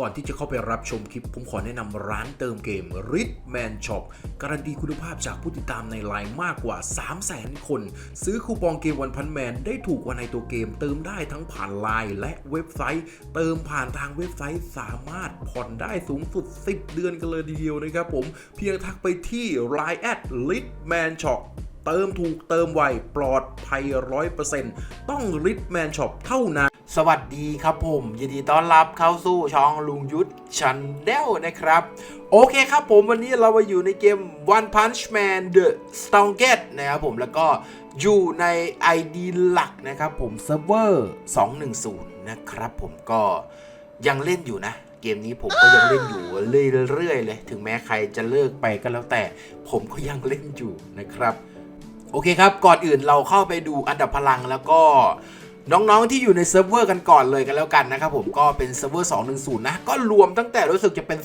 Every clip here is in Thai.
ก่อนที่จะเข้าไปรับชมคลิป ผมขอแนะนำร้านเติมเกม r i t Man Shop การันตีคุณภาพจากผู้ติดตามในไลน์มากกว่า 300,000 คน ซื้อคูปองเกมวันพันแมนได้ถูกกว่าในตัวเกม เติมได้ทั้งผ่านไลน์และเว็บไซต์ เติมผ่านทางเว็บไซต์สามารถผ่อนได้สูงสุด 10 เดือนกันเลยทีเดียวนะครับผมเพียงทักไปที่ Line แอด r i t Man Shop เติมถูกเติมไวปลอดภัย 100%ต้อง r i t Man Shop เท่านั้น สวัสดีครับผม ยินดีต้อนรับเข้าสู่ช่องลุงยุทธชันเดลนะครับ โอเคครับผมวันนี้เรามาอยู่ในเกม One Punch Man The Strongest นะครับผมแล้วก็อยู่ใน ID หลักนะครับผมเซิร์ฟเวอร์210 นะครับผมก็ยังเล่นอยู่นะ เกมนี้ผมก็ยังเล่นอยู่เรื่อยๆเลย ถึงแม้ใครจะเลิกไปก็แล้วแต่ ผมก็ยังเล่นอยู่นะครับ โอเคครับก่อนอื่นเราเข้าไปดูอันดับพลังแล้วก็ น้องๆที่อยู่ในเซิร์ฟเวอร์กันก่อนเลยกันแล้วกันนะครับผมก็เป็นเซิร์ฟเวอร์ 210 นะ ก็รวมตั้งแต่รู้สึกจะเป็น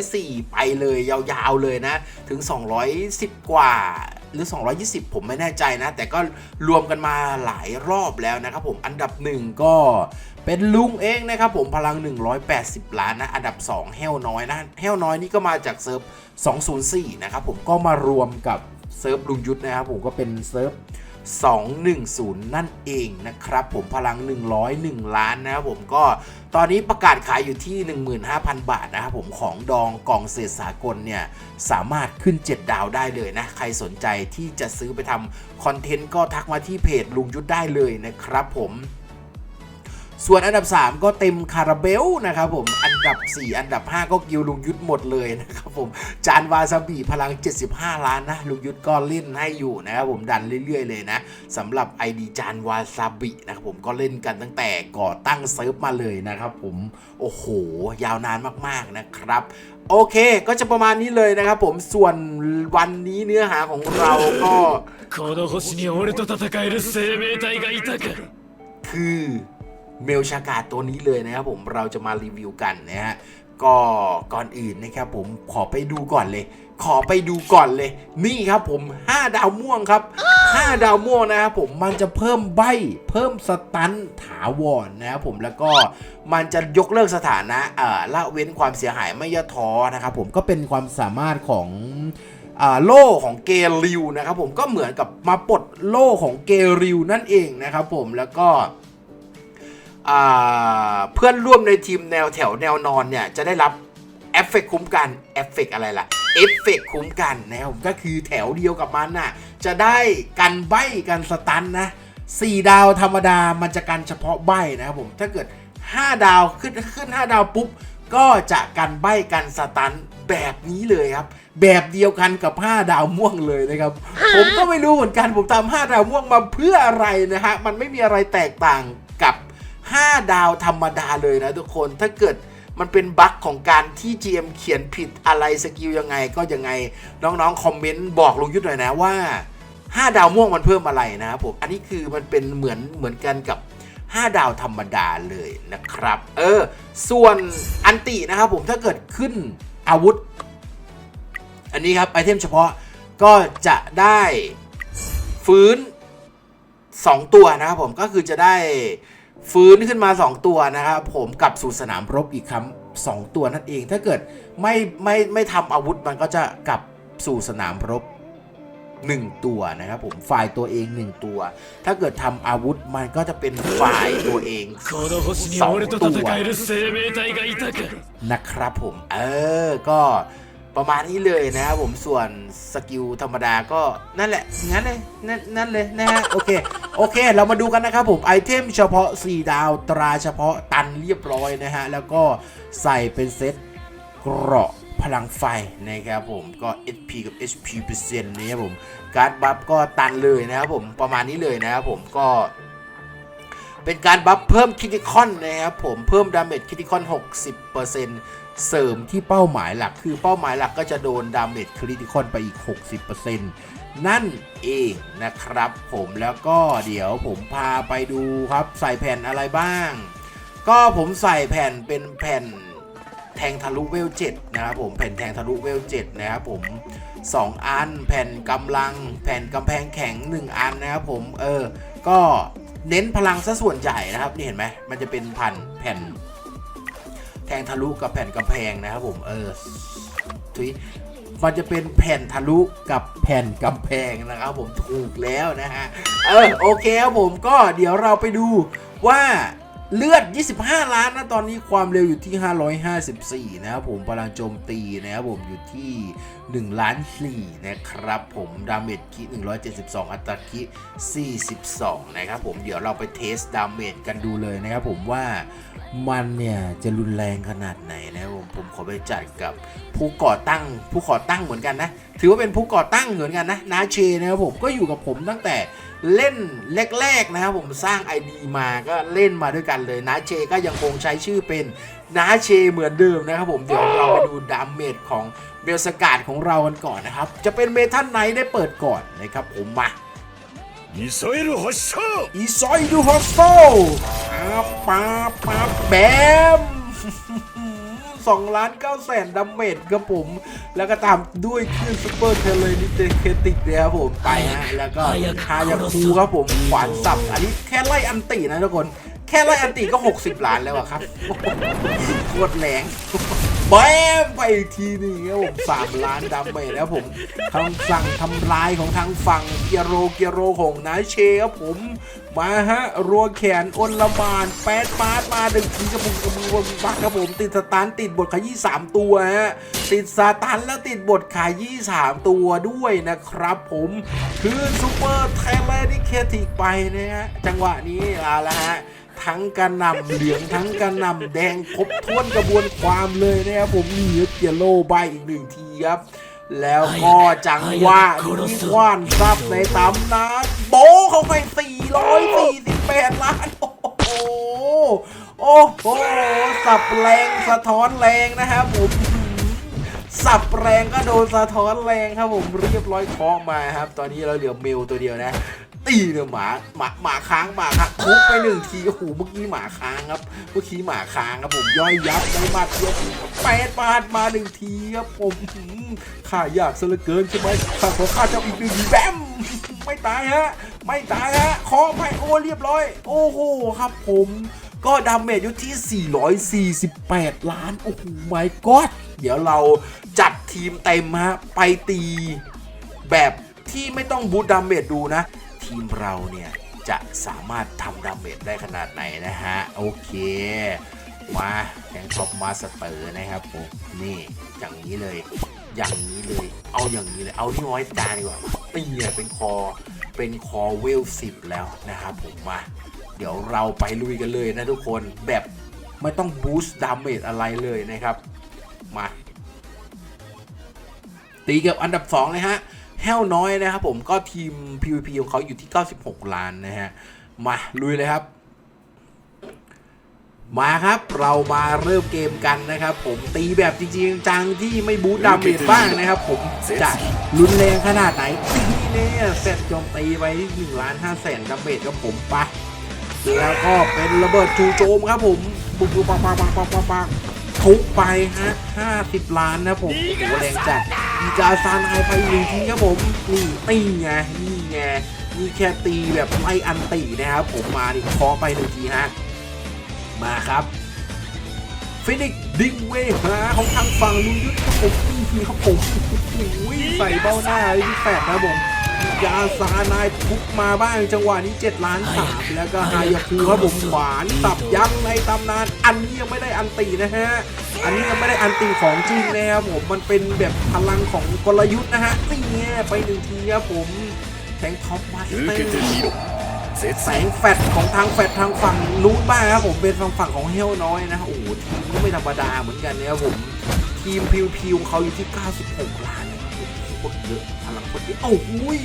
204 ไปเลยยาวๆเลยนะ ถึง 210 กว่าหรือ 220 ผมไม่แน่ใจนะ แต่ก็รวมกันมาหลายรอบแล้วนะครับผมอันดับหนึ่งก็เป็นลุงเองนะครับผมพลัง 180 ล้านนะ อันดับ2แห้วน้อยนะแห้วน้อยนี่ก็มาจากเซิร์ฟ 204 นะครับผมก็มารวมกับเซิร์ฟลุงยุทธนะครับผมก็เป็นเซิร์ฟ 210 นั่นเองนะครับผมพลัง 101 ล้านนะครับผมก็ตอนนี้ประกาศขายอยู่ที่ 15,000 บาทนะครับผมของดองกล่องเศษสากลเนี่ย สามารถขึ้น 7 ดาวได้เลยนะ ใครสนใจที่จะซื้อไปทำคอนเทนต์ก็ทักมาที่เพจลุงยุทธได้เลยนะครับผม ส่วนอันดับ 3 ก็เต็มคาราเบลนะครับผม อันดับ 4 อันดับ 5 ก็กิวลุงยุทธหมดเลยนะครับผม จานวาซาบิพลัง 75 ล้านนะ ลุงยุทธก็เล่นให้อยู่นะครับผมดันเรื่อยๆเลยนะสำหรับไอดีจานวาซาบินะครับผมก็เล่นกันตั้งแต่ก่อตั้งเซิร์ฟมาเลยนะครับผมโอ้โห ยาวนานมากๆนะครับโอเค ก็จะประมาณนี้เลยนะครับผม ส่วนวันนี้เนื้อหาของเราก็คือ เมลชากาตัวนี้เลยนะครับผมเราจะมารีวิวกันนะฮะก็ก่อนอื่นนะครับผมขอไปดูก่อนเลย ขอไปดูก่อนเลย นี่ครับผม 5 ดาวม่วงครับ 5 ดาวม่วงนะครับผมมันจะเพิ่มใบเพิ่มสตันถาวรนะครับผมแล้วก็มันจะยกเลิกสถานะเอ่อละเว้นความเสียหายไม่ย่อท้อนะครับผมก็เป็นความสามารถของอ่าโล่ของเกริวนะครับผมก็เหมือนกับมาปลดโล่ของเกริวนั่นเองนะครับผมแล้วก็ เพื่อนร่วมในทีมแนวแถวแนวนอนเนี่ยจะได้รับเอฟเฟกคุ้มกันเอฟเฟกอะไรล่ะเอฟเฟกคุ้มกันนะครับก็คือแถวเดียวกับมันน่ะจะได้กันใบกันสตันนะ4ดาวธรรมดามันจะกันเฉพาะใบนะครับผมถ้าเกิด 5 ดาวขึ้นขึ้น 5 ดาวปุ๊บ ก็จะกันใบกันสตันแบบนี้เลยครับ แบบเดียวกันกับ 5 ดาวม่วงเลยนะครับ ผมก็ไม่รู้เหมือนกันผมตาม 5 ดาวม่วงมาเพื่ออะไรนะฮะมันไม่มีอะไรแตกต่าง 5 ดาวธรรมดาเลยนะทุกคนถ้าเกิดมันเป็นบั๊กของการที่ GM เขียนผิดอะไรสกิลยังไงก็ยังไง น้องๆ คอมเมนต์บอกลุงยุทธหน่อยนะว่า 5 ดาวม่วงมันเพิ่มอะไรนะครับผม อันนี้คือมันเป็นเหมือนเหมือนกันกับ 5 ดาวธรรมดาเลยนะครับ เออ ส่วนอันตินะครับผมถ้าเกิดขึ้นอาวุธ อันนี้ครับไอเทมเฉพาะก็จะได้ฟื้น 2 ตัวนะครับผมก็คือจะได้ ฟื้นขึ้นมา 2 ตัวนะครับผมกลับสู่สนามรบอีกครั้ง2ตัวนั่นเอง ถ้าเกิดไม่ไม่ไม่ทำอาวุธมันก็จะกลับสู่สนามรบ 1 ตัวนะครับผมฝ่ายตัวเอง 1 ตัว ถ้าเกิดทำอาวุธมันก็จะเป็นฝ่ายตัวเองสองตัวนะครับผม เออก็ ประมาณนี้เลยนะครับผมส่วนสกิลธรรมดาก็นั่นแหละงั้นเลยนั่นนั่นเลยนะฮะโอเคโอเค เรามาดูกันนะครับผมไอเทมเฉพาะ 4 ดาวตราเฉพาะตันเรียบร้อยนะฮะ แล้วก็ใส่เป็นเซตเกราะพลังไฟนะครับผมก็ HP กับ HP เปอร์เซ็นต์นะครับผมการบัฟก็ตันเลยนะครับผมประมาณนี้เลยนะครับผมก็เป็นการบัฟเพิ่มคิติคอนนะครับผมเพิ่มดาเมจคิติคอน 60%เเสริมที่เป้าหมายหลักคือเป้าหมายหลักก็จะโดนดาเมจคริติคอนไปอีก 60%นั่นเองนะครับผมแล้วก็เดี๋ยวผมพาไปดูครับใส่แผ่นอะไรบ้าง ก็ผมใส่แผ่นเป็นแผ่นแทงทะลุเวล7นะครับผมแผ่นแทงทะลุเวล7นะครับผม 2 อันแผ่นกำลัง แผ่นกำแพงแข็ง 1 อันนะครับผมเออก็เน้นพลังซะส่วนใหญ่นะครับนี่เห็นไหมมันจะเป็นพันแผ่น แทงทะลุกับแผ่นกำแพงนะครับผมเออทุยมันจะเป็นแผ่นทะลุกับแผ่นกำแพงนะครับผมถูกแล้วนะฮะเออโอเคครับผมก็เดี๋ยวเราไปดูว่าเลือด 25 ล้านนะตอนนี้ความเร็วอยู่ที่ 554 นะครับผมพลังโจมตีนะครับผมอยู่ที่ 1 ล้าน4นะครับผมดาเมจคิ172 อัตราคิ42 นะครับผมเดี๋ยวเราไปเทสดาเมจกันดูเลยนะครับผมว่า มันเนี่ยจะรุนแรงขนาดไหนนะผมผมขอไปจัดกับผู้ก่อตั้ง ผู้ก่อตั้งเหมือนกันนะ ถือว่าเป็นผู้ก่อตั้งเหมือนกันนะนาเชนะครับผมก็อยู่กับผมตั้งแต่เล่นแรกๆนะครับผมสร้างไอดีมาก็เล่นมาด้วยกันเลยนาเชก็ยังคงใช้ชื่อเป็นนาเชเหมือนเดิมนะครับผมเดี๋ยวเราไปดูดามเมจของเบลสกาดของเรากันก่อนนะครับ จะเป็นเมทัลไนท์ได้เปิดก่อนนะครับผมมาอิซอยดูฮอสโซอิซอยดูฮอสโซ บป๊าบป๊าบแบมสองล้านเก้าแสนดาเมจครับผม แล้วก็ตามด้วยคลื่นซูเปอร์เทเลนิเตเคติกเลยครับผมไปฮะแล้วก็ฮายาคูครับผมขวานสับ อันนี้แค่ไล่อันตินะทุกคน แค่ไล่อันติก็ 60 ล้านแล้วอะครับโคตรแรงแบมไปอีกทีหนึงครับผมสามล้านดาเมจแล้วผมทางสั่งทำลายของทางฝั่งเกียโรเกียโรของนาเชครับผม มาฮะรัวแขนอนละมานแปดปาดมาดึงทีกระปุกกระมือบนบักครับผมติดสตาร์ติดบทขยี้สามตัวฮะติดสตาร์แล้วติดบทขยี้สามตัวด้วยนะครับผมคือซูเปอร์ไทเลนิเคติกไปนะฮะจังหวะนี้เอาละฮะทั้งกระนำเหลืองทั้งกระนำแดงครบถ้วนกระบวนความเลยนะครับผมนี่เกียโลใบอีกหนึ่งทีครับแล้วก็จังหวะนี้คว้านซับในตำนานโบเข้าไปสี 448 ล้าน โอ้โห โอ้โห สับแรงสะท้อนแรงนะครับผม สับแรงก็โดนสะท้อนแรงครับผมเรียบร้อยคาะมาครับ ตอนนี้เราเหลือเมลตัวเดียวนะ ตีเนี่ยหมาหมาหมาค้างหมาค้างทุบไปหนึ่งทีโอ้โหเมื่อกี้หมาค้างครับ เมื่อกี้หมาค้างครับผมย่อยยับในหมัดเดียวแปดบาทมาหนึ่งทีครับผมข้าอยากซะเหลือเกินใช่ไหมข้าขอข้าเจ้าอีกหนึ่งทีแบมไม่ตายฮะ ไม่ตายฮะเคาะไปโอ้เรียบร้อย โอ้โหครับผมก็ดาเมจอยู่ที่ 448 ล้าน โอ้โหไม่กอดเดี๋ยวเราจัดทีมเต็มฮะ ไปตีแบบที่ไม่ต้องบูตดาเมจดูนะ ทีมเราเนี่ย จะสามารถทำดาเมจได้ขนาดไหนนะฮะ โอเค มาแข่งท็อปมาสเตอร์นะครับผมนี่ อย่างนี้เลย อย่างนี้เลย เอาอย่างนี้เลย เอาที่น้อยจานดีกว่านี่เนี่ยเป็นคอ เป็นคอเวลสิบแล้วนะครับผมมา เดี๋ยวเราไปลุยกันเลยนะทุกคนแบบไม่ต้องบูสต์ดาเมจอะไรเลยนะครับ มา ตีกับอันดับ 2 เลยฮะแห้วน้อยนะครับผมก็ทีม PVP ของเขาอยู่ที่ 96 ล้านนะฮะ มาลุยเลยครับ มาครับเรามาเริ่มเกมกันนะครับ ผมตีแบบจริงๆจังที่ไม่บูทดาเมจบ้างนะครับ ผมจะรุนแรงขนาดไหนนี่เนี่ยเสร็จโจมตีไปที่1ล้าน5แสนดาเมจครับผมไปะแล้วก็เป็นระเบิดจูโจมครับผมบุกบุกปังปังปังปังปังปังทุกไปฮะ50ล้านนะผมโอ้แรงจัดมีกาซานไอไปอีกหนึ่งทีครับผมนี่ตีไงนี่ไงนี่แค่ตีแบบไล่อันตีนะครับผมมาดิคาะไปหนึ่งทีฮะ มาครับฟินิกดิงเวฮาของทางฝั่งลุยยุทธ์รับผมนี่เขาผมโอ้ยใส่เบ้าหน้าเลยที่แปดนะผมยาซานายทุกมาบ้างจังหวะนี้7ล้านสามแล้วก็ฮายาคูครับผมหวานสับยักษ์ในตำนาน อันนี้ยังไม่ได้อันตีนะฮะ อันนี้ยังไม่ได้อันตีของจริงนะครับผมมันเป็นแบบพลังของกลยุทธ์นะฮะนี่ไปหนึ่งทีครับผมแทงท็อปมาสเต็ม เสแสงแฟดของทางแฟดทางฝั่งลูทบ้างครับผมเป็นฝั่งฝั่งของเฮลน้อยนะโอ้โหทีมก็ไม่ธรรมดาเหมือนกันนะครับผมทีมพิวพิวเขาอยู่ที่ 96 ล้าน ครับผมโคตรเยอะพลังคนเยอะโอ้โหย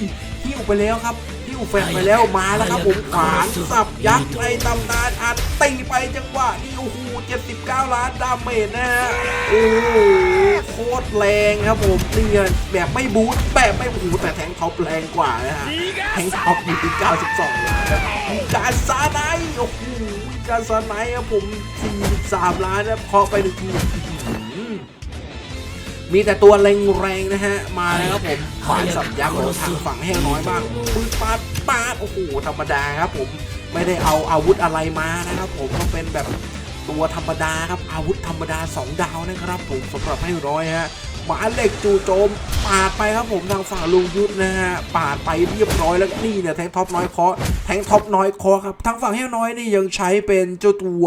หิ้วไปแล้วครับหิ้วแฟดไปแล้วมาแล้วครับผมขวานสับยักษ์ในตำนานอัดตีไปจังหวะนี่โอ้โห79 ล้านดาเมจนะฮะโอ้โหโคตรแรงครับผมนี่แบบไม่บูทแบบไม่โอ้โหแต่แทงท็อปแรงกว่านะฮะแทงท็อปอยู่ที่92ล้านครับมีการซาไนโอ้โหมีการซาไนครับผม43ล้านนะพอไปหนึ่งทีอื้อหือ มีแต่ตัวแรงๆนะฮะ มาแล้วครับผมขวานสับยักษ์ของทางฝั่งแห้งน้อยบ้างปืนปาดปาดโอ้โหธรรมดาครับผมไม่ได้เอาอาวุธอะไรมานะครับผมก็เป็นแบบตัวธรรมดาครับอาวุธธรรมดา 2 ดาวนะครับผมสำหรับให้ร้อยฮะ หมาเหล็กจู่โจมปาดไปครับผมทางฝั่งลุงยุทธนะฮะปาดไปเรียบร้อยแล้วนี่เนี่ยแทงท็อปน้อยเคาะแทงท็อปน้อยเคาะครับทางฝั่งให้น้อยนี่ยังใช้เป็นเจ้าตัว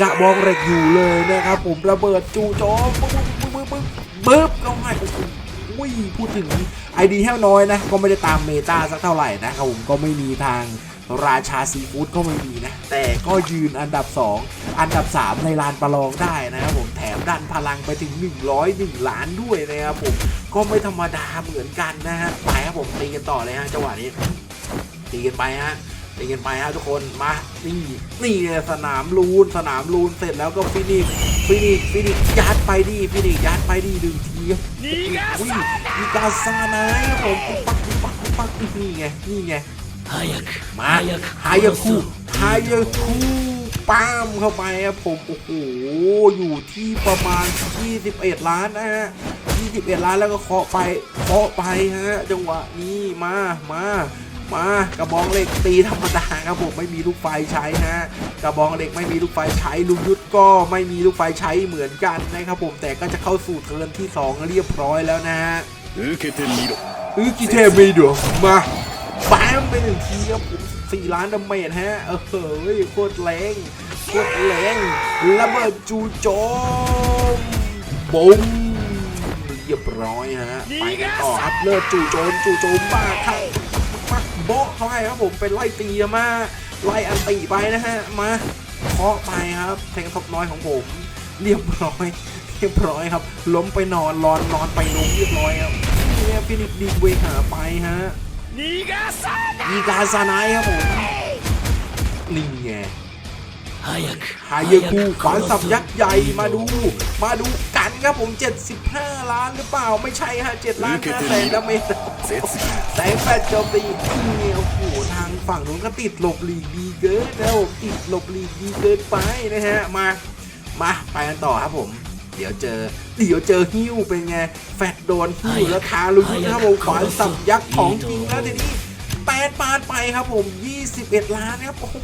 กระบองเหล็กอยู่เลยนะครับผมระเบิดจู่โจมปึ๊บปึ๊บปึ๊บปึ๊บปึ๊บเขาให้อุ้ยพูดถึงไอดีแห้วน้อยนะก็ไม่ได้ตามเมตาสักเท่าไหร่นะครับผมก็ไม่มีทาง ราชาซีฟู้ดก็ไม่มีนะ แต่ก็ยืนอันดับ 2 อันดับ 3 ในลานประลองได้นะครับผมแถมดันพลังไปถึง 101 ล้านด้วยนะครับผมก็ไม่ธรรมดาเหมือนกันนะฮะไปครับผมตีกันต่อเลยฮะจังหวะนี้ตีกันไปฮะตีกันไปฮะทุกคนมานี่นี่เลยสนามลูนสนามลูนเสร็จแล้วก็ฟินิกซ์ฟินิกซ์ฟินิกซ์ยัดไปดิฟินิกซ์ยัดไปดิหนึ่งทีครับอุ้ยมีกาซาไนครับผมปุ๊บปักปุ๊บปักปุ๊บปักนี่ไงนี่ไง早く มาฮายาคูฮายาคูป้มเข้าไปครับผม โอ้โห อยู่ที่ประมาณ 21 ล้านนะฮะ 21 ล้านแล้วก็เคาะไป เคาะไปฮะ จังหวะนี้มา มามากระบองเหล็กตีธรรมดาครับผมไม่มีลูกไฟใช้ฮะกระบองเหล็กไม่มีลูกไฟใช้ลุงยุทธก็ไม่มีลูกไฟใช้เหมือนกันนะครับผมแต่ก็จะเข้าสู่เทิร์นที่ 2 เรียบร้อยแล้วนะฮะอือกิเทมิโดอือกิเทมิโดมา มไปหนึ่งทีครับผมสี่ล้านดาเมจฮะ เออเฮ้ยโคตรแรงโคตรแรงระเบิดจูโจมบุ้มเรียบร้อยฮะ ไปกันต่อครับเลิศจู่โจมจู่โจมบ้าเข้าปักโบะเขาให้ครับผมเป็นไล่ตีมาไล่อันตีไปนะฮะ มาเคาะไปครับแทงท็อปน้อยของผม เรียบร้อยเรียบร้อยครับ ล้มไปนอนรอนนอนไปลงเรียบร้อยครับเนี่ยฟินิกดีเวหาไปฮะ นีกาซานมีการสนายครับผมนี่ไงฮายาคูขวานสับยักษ์ใหญ่มาดู มาดูกันครับผม 75 ล้านหรือเปล่าไม่ใช่ฮะ7ล้าน5แสนแล้วไม่แสนแปดโจมตีเนี่ยโอ้โหทางฝั่งนู้นก็ติดหลบหลีกดีเกินแล้วติดหลบหลีกดีเกินไปนะฮะ มา มาไปกันต่อครับผม เดี๋ยวเจอ เดี๋ยวเจอฮิ้วเป็นไง แฟดโดนฮิ้วแล้วคาลุยนะครับผมขวานสับยักษ์ของจริงแล้วทีนี้แปดปาดไปครับผม 21 ล้านครับ โอ้โห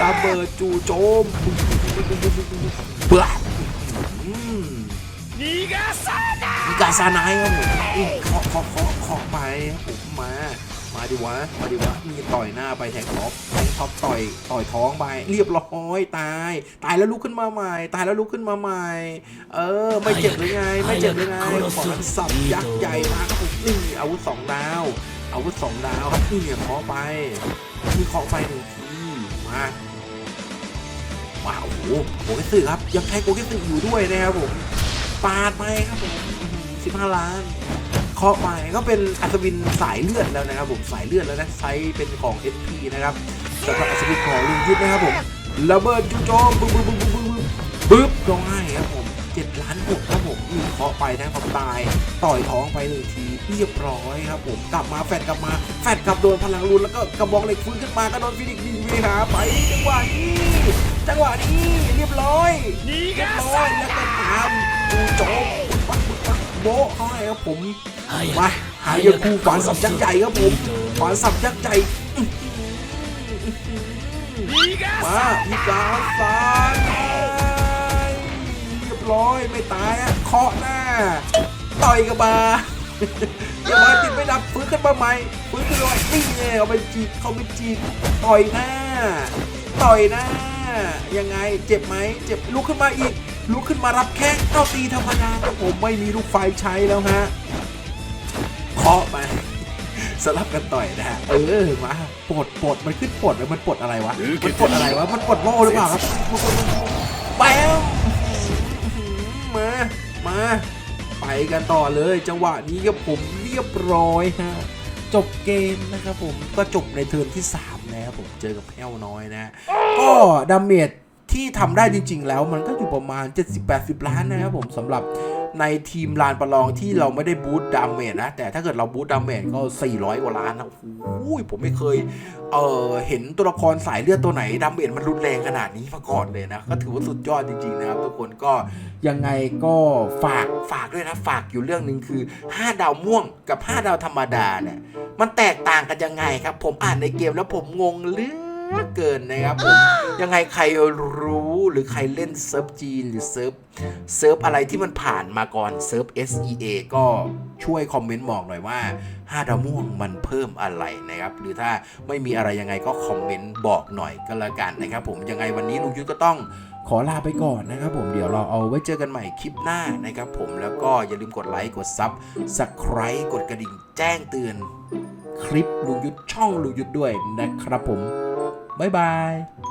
ระเบิดจู่โจมเบื่อนิกาซานายครับผมขอขอขอขอไปผมมา มาดิวะ มาดิวะ มีต่อยหน้าไปแทงท็อปแทงท็อปต่อย ต่อยท้องไป เรียบร้อยตาย ตายแล้วลุกขึ้นมาใหม่ ตายแล้วลุกขึ้นมาใหม่ เออ ไม่เจ็บหรือไง ไม่เจ็บหรือไงขวานสับยักษ์ใหญ่มาครับผมนี่อาวุธสองดาว อาวุธสองดาวครับนี่เนี่ยเคาไปมีเคาไปหนึ่งทีมาว้าวโอ้โหโกเกสึครับ ยังใช้โกเกสึอยู่ด้วยนะครับผม ปาดไปครับผมสิบห้าล้าน เคาะไปก็เป็นอัศวินสายเลือดแล้วนะครับผมสายเลือดแล้วนะใช้เป็นของ SP นะครับสำหรับอัศวินของลุงยุทธนะครับผมระเบิดจู่โจมบึ้บบึ้บบึ้บบึ้บบึ้บบึ้บง่ายครับผมเจ็ดล้านหกครับผมนี่เคาะไปนะความตายต่อยท้องไปหนึ่งทีเรียบร้อยครับผมกลับมาแฟดกลับมาแฟดกลับโดนพลังรุนแล้วก็กระบอกเหล็กฟื้นขึ้นมาก็โดนฟินิกซ์ดีเวหาไปจังหวะนี้จังหวะนี้เรียบร้อยเรียบร้อยแล้วก็ตามจูโจมปักปักโบะเขาให้ครับผม มาหายาคูขวานสับยักษ์ใหญ่ครับผมขวานสับยักษ์ใหญ่มามีการสานเรียบร้อยไม่ตายอะเคาะหน้า ต่อยกับบาอย่ามาติดไม่ดับฟื้นขึ้นมาใหม่ฟื้นขึ้นมาใหม่นี่ไงเอาไปจีบเขาไปจีบต่อยหน้า ต่อยหน้า ยังไงเจ็บไหมเจ็บลุกขึ้นมาอีกลุกขึ้นมารับแข้งเข้าตีธรรมดาครับผมไม่มีลูกไฟใช้แล้วฮะ เคาะไปสลับกันต่อยนะฮะเออมาปลดปลดมันขึ้นปลดแล้วมันปลดอะไรวะมันปลดอะไรวะมันปลดโล่หรือเปล่าครับแปมมามาไปกันต่อเลยจังหวะนี้ครับผมเรียบร้อยฮะจบเกมนะครับผมก็จบในเทิร์นที่ 3 แล้วผมเจอกับแพ้วน้อยนะก็ดาเมจ ที่ทำได้จริง ๆ แล้วมันก็อยู่ประมาณ 70-80 ล้านนะครับผมสำหรับในทีมลานประลองที่เราไม่ได้บูตดามเมจนะ แต่ถ้าเกิดเราบูตดามเมจก็ 400 กว่าล้านนะโอ้ยผมไม่เคยเออเห็นตัวละครสายเลือดตัวไหนดามเมจมันรุนแรงขนาดนี้มาก่อนเลยนะ ก็ถือว่าสุดยอดจริง ๆ นะครับทุกคนก็ยังไงก็ฝากฝากด้วยนะฝากอยู่เรื่องหนึ่งคือ 5 ดาวม่วงกับ 5 ดาวธรรมดาเนี่ยมันแตกต่างกันยังไงครับ ผมอ่านในเกมแล้วผมงงเหลือก เกินนะครับผมยังไงใครรู้หรือใครเล่นเซิร์ฟจีนหรือเซิร์ฟเซิร์ฟอะไรที่มันผ่านมาก่อนเซิร์ฟ SEA ก็ช่วยคอมเมนต์บอกหน่อยว่า5ดาวม่วงมันเพิ่มอะไรนะครับ หรือถ้าไม่มีอะไรยังไงก็คอมเมนต์บอกหน่อยก็แล้วกันนะครับ ผมยังไงวันนี้ลุงยุทธก็ต้องขอลาไปก่อนนะครับผมเดี๋ยวเราเอาไว้เจอกันใหม่คลิปหน้านะครับผมแล้วก็อย่าลืมกดไลค์กดซับสไคร b ์กดกระดิ่งแจ้งเตือน คลิปลุงยุทธช่องลุงยุทธด้วยนะครับผม 拜拜。